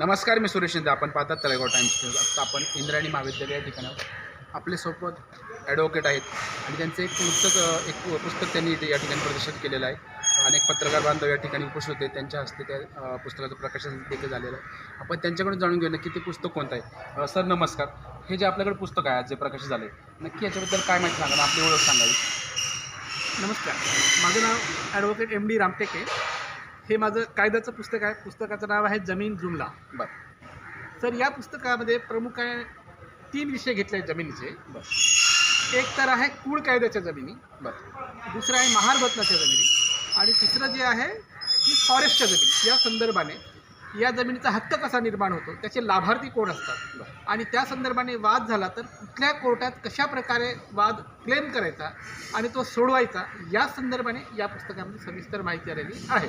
नमस्कार मी सुरेश शिंदे. आपण पाहतात तळेगाव टाइम्स न्यूज. आत्ता आपण इंद्रायणी महाविद्यालय या ठिकाणी आपले सोबत ॲडव्होकेट आहेत. आणि त्यांचं एक पुस्तक एक पुस्तक त्यांनी या ठिकाणी प्रदर्शित केलेलं आहे. अनेक पत्रकार बांधव या ठिकाणी उपस्थित होते. त्यांच्या हस्ते त्या पुस्तकाचं प्रकाशन देखील झालेलं आहे. आपण त्यांच्याकडून जाणून घेऊ की ते पुस्तक कोणतं आहे. सर नमस्कार. हे जे आपल्याकडे पुस्तक आहे आज जे प्रकाशित झालं आहे नक्की याच्याबद्दल काय माहिती सांगा आपली ओळख सांगावी नमस्कार. माझं नाव ॲडव्होकेट एम डी रामटेके. हे माझं कायद्याचं पुस्तक आहे. पुस्तकाचं नाव आहे जमीन जुमला. बरं. तर या पुस्तकामध्ये प्रमुख आहे तीन विषय घेतले आहेत जमिनीचे. बरं. एक तर आहे कूळ कायद्याच्या जमिनी. बरं. दुसरं आहे महारबत्नाच्या जमिनी. आणि तिसरं जे आहे की फॉरेस्टच्या जमिनी. या संदर्भाने या जमिनीचा हक्क कसा निर्माण होतो? त्याचे लाभार्थी कोण असतात? आणि त्या संदर्भाने वाद झाला तर कुठल्या कोर्टात कशा प्रकारे वाद क्लेम करायचा आणि तो सोडवायचा या संदर्भाने या पुस्तकामध्ये सविस्तर माहिती आलेली आहे.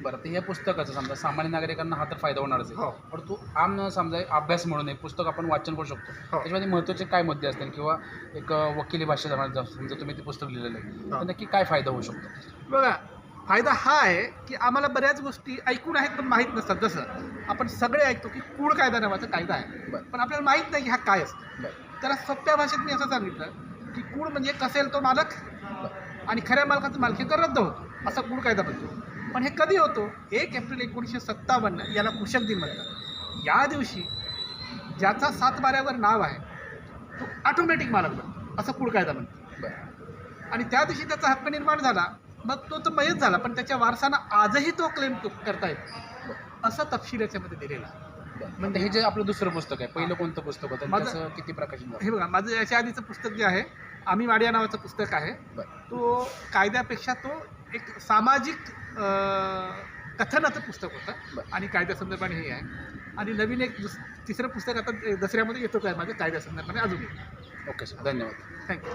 बरं तर या पुस्तकाचं समजा सामान्य नागरिकांना हा तर फायदा होणारच आहे. हो. परंतु आम समजा एक अभ्यास म्हणून एक पुस्तक आपण वाचन करू शकतो. हो. त्याच्यामध्ये महत्त्वाचे काय मुद्दे असतील? किंवा एक अ, वकिली भाषेत समजा समजा तुम्ही ते पुस्तक लिहिलेलं आहे. हो. तर नक्की काय फायदा होऊ शकतो? बघा फायदा हा आहे की आम्हाला बऱ्याच गोष्टी ऐकून आहेत पण माहीत नसतात. जसं आपण सगळे ऐकतो की कूड कायदा नावाचा कायदा आहे. बरं. पण आपल्याला माहीत नाही की हा काय असतो. त्याला सोप्या भाषेत मी असं सांगितलं की कूड म्हणजे कसेल तो मालक? आणि खऱ्या मालकाचं मालकी कर रद्द होतो असा कूड कायदा बनतो. पण हे कधी होतो? एक एप्रिल एकोणीसशे सत्तावन्न याला कृषक दिन म्हणतात. या दिवशी ज्याचा सात बाऱ्यावर नाव आहे तो ऑटोमॅटिक मालक बनतो. असं कूड कायदा म्हणतो बरं. आणि त्या दिवशी त्याचा हक्क निर्माण झाला मग तो तर मयच झाला पण त्याच्या वारसांना आजही तो क्लेम करता येतो असा तपशील याच्यामध्ये दिलेला आहे. म्हणजे हे जे आपलं दुसरं पुस्तक आहे पहिलं कोणतं पुस्तक होतं माझं- किती प्रकाशन हे बघा माझं याच्या आधीचं पुस्तक जे आहे आम्ही वाडिया नावाचं पुस्तक आहे. तो कायद्यापेक्षा तो एक सामाजिक कथनाचं पुस्तक होतं. आणि कायद्यासंदर्भाने हे आहे. आणि नवीन एक दुस तिसरं पुस्तक आता दसऱ्यामध्ये येतच आहे माझं? कायद्यासंदर्भाने अजून ओके सर धन्यवाद. थँक्यू.